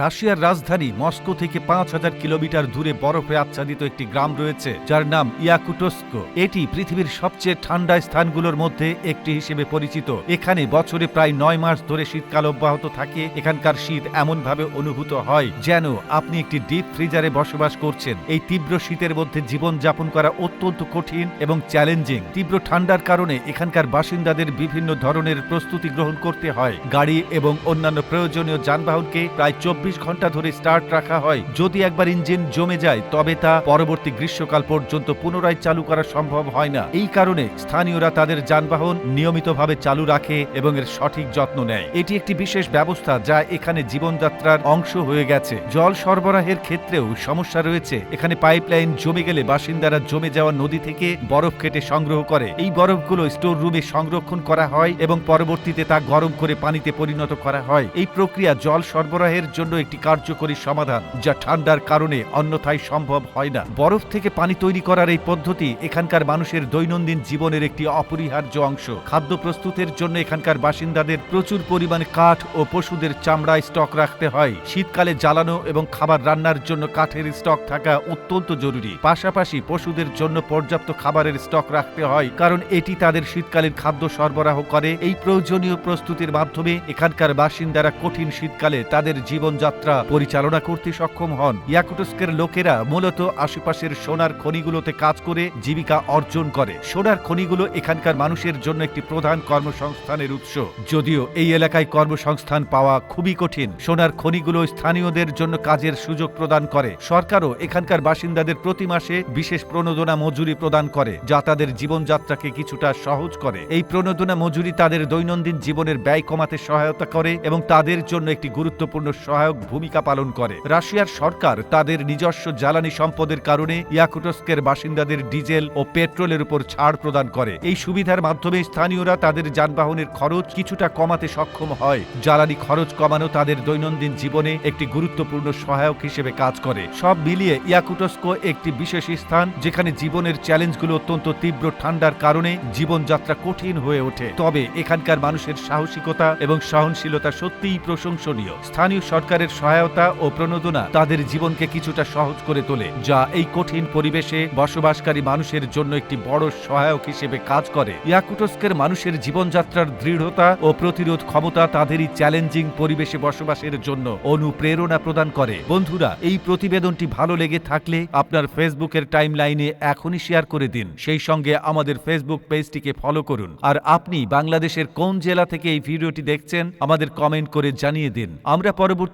রাশিয়ার রাজধানী মস্কো থেকে পাঁচ হাজার কিলোমিটার দূরে বরফে আচ্ছাদিত একটি গ্রাম রয়েছে, যার নাম ইয়াকুটস্কো। এটি পৃথিবীর সবচেয়ে ঠান্ডা স্থানগুলোর মধ্যে একটি হিসেবে পরিচিত। এখানে বছরে প্রায় নয় মাস ধরে শীতকাল অব্যাহত থাকে। এখানকার শীত এমনভাবে অনুভূত হয় যেন আপনি একটি ডিপ ফ্রিজারে বসবাস করছেন। এই তীব্র শীতের মধ্যে জীবন যাপন করা অত্যন্ত কঠিন এবং চ্যালেঞ্জিং। তীব্র ঠান্ডার কারণে এখানকার বাসিন্দাদের বিভিন্ন ধরনের প্রস্তুতি গ্রহণ করতে হয়। গাড়ি এবং অন্যান্য প্রয়োজনীয় যানবাহনকে প্রায় চব্বিশ ঘণ্টা ধরে স্টার্ট রাখা হয়। যদি একবার ইঞ্জিন জমে যায়, তবে তা পরবর্তী গ্রীষ্মকাল পর্যন্ত পুনরায় চালু করা সম্ভব হয় না। এই কারণে স্থানীয়রা তাদের যানবাহন নিয়মিতভাবে চালু রাখে এবং এর সঠিক যত্ন নেয়। এটি একটি বিশেষ ব্যবস্থা যা এখানে জীবনযাত্রার অংশ হয়ে গেছে। জল সরবরাহের ক্ষেত্রেও সমস্যা রয়েছে। এখানে পাইপলাইন জমে গেলে বাসিন্দারা জমে যাওয়া নদী থেকে বরফ কেটে সংগ্রহ করে। এই বরফগুলো স্টোর রুমে সংরক্ষণ করা হয় এবং পরবর্তীতে তা গরম করে পানিতে পরিণত করা হয়। এই প্রক্রিয়া জল সরবরাহের জন্য একটি কার্যকরী সমাধান, যা ঠান্ডার কারণে অন্যথায় সম্ভব হয় না। বরফ থেকে পানি তৈরি করার এই পদ্ধতি এখানকার মানুষের দৈনন্দিন জীবনের একটি অপরিহার্য অংশ। খাদ্য প্রস্তুতের জন্য এখানকার বাসিন্দাদের প্রচুর পরিমাণে কাঠ ও পশুদের চামড়ায় স্টক রাখতে হয়। শীতকালে জ্বালানো এবং খাবার রান্নার জন্য কাঠের স্টক থাকা অত্যন্ত জরুরি। পাশাপাশি পশুদের জন্য পর্যাপ্ত খাবারের স্টক রাখতে হয়, কারণ এটি তাদের শীতকালীন খাদ্য সরবরাহ করে। এই প্রয়োজনীয় প্রস্তুতির মাধ্যমে এখানকার বাসিন্দারা কঠিন শীতকালে তাদের জীবনযাত্রা পরিচালনা করতে সক্ষম হন। ইয়াকুটস্কের লোকেরা মূলত আশেপাশের সোনার খনিগুলোতে কাজ করে জীবিকা অর্জন করে। সোনার খনিগুলো এখানকার মানুষের জন্য একটি প্রধান কর্মসংস্থানের উৎস। যদিও এই এলাকায় কর্মসংস্থান পাওয়া খুবই কঠিন, সোনার খনিগুলো স্থানীয়দের জন্য কাজের সুযোগ প্রদান করে। সরকারও এখানকার বাসিন্দাদের প্রতি মাসে বিশেষ প্রণোদনা মজুরি প্রদান করে, যা তাদের জীবনযাত্রাকে কিছুটা সহজ করে। এই প্রণোদনা মজুরি তাদের দৈনন্দিন জীবনের ব্যয় কমাতে সহায়তা করে এবং তাদের জন্য একটি গুরুত্বপূর্ণ সহায়ক ভূমিকা পালন করে। রাশিয়ার সরকার তাদের নিজস্ব জ্বালানি সম্পদের কারণে ইয়াকুটস্কের বাসিন্দাদের ডিজেল ও পেট্রোলের উপর ছাড় প্রদান করে। এই সুবিধার মাধ্যমে স্থানীয়রা তাদের যানবাহনের খরচ কিছুটা কমাতে সক্ষম হয়। জ্বালানি খরচ কমানো তাদের দৈনন্দিন জীবনে একটি গুরুত্বপূর্ণ সহায়ক হিসেবে কাজ করে। সব মিলিয়ে ইয়াকুটস্কো একটি বিশেষ স্থান, যেখানে জীবনের চ্যালেঞ্জগুলো অত্যন্ত তীব্র ঠান্ডার কারণে জীবনযাত্রা কঠিন হয়ে ওঠে। তবে এখানকার মানুষের সাহসিকতা এবং সহনশীলতা সত্যিই প্রশংসনীয়। স্থানীয় সরকারের সহায়তা ও প্রণোদনা তাদের জীবনকে কিছুটা সহজ করে তোলে, যা এই কঠিন পরিবেশে বসবাসকারী মানুষের জন্য একটি বড় সহায়ক হিসেবে কাজ করে। ইয়াকুটস্কের মানুষের জীবনযাত্রার দৃঢ়তা ও প্রতিরোধ ক্ষমতা তাদেরই চ্যালেঞ্জিং পরিবেশে বসবাসের জন্য অনুপ্রেরণা প্রদান করে। বন্ধুরা, এই প্রতিবেদনটি ভালো লেগে থাকলে আপনার ফেসবুকের টাইম লাইনে এখনই শেয়ার করে দিন। সেই সঙ্গে আমাদের ফেসবুক পেজটিকে ফলো করুন। আর আপনি বাংলাদেশের কোন জেলা থেকে এই ভিডিওটি দেখছেন, আমাদের কমেন্ট করে জানিয়ে দিন। আমরা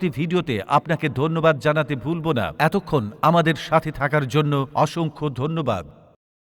পরবর্তী ভিডিওতে আপনাকে ধন্যবাদ জানাতে ভুলব না। এতক্ষণ আমাদের সাথে থাকার জন্য অসংখ্য ধন্যবাদ।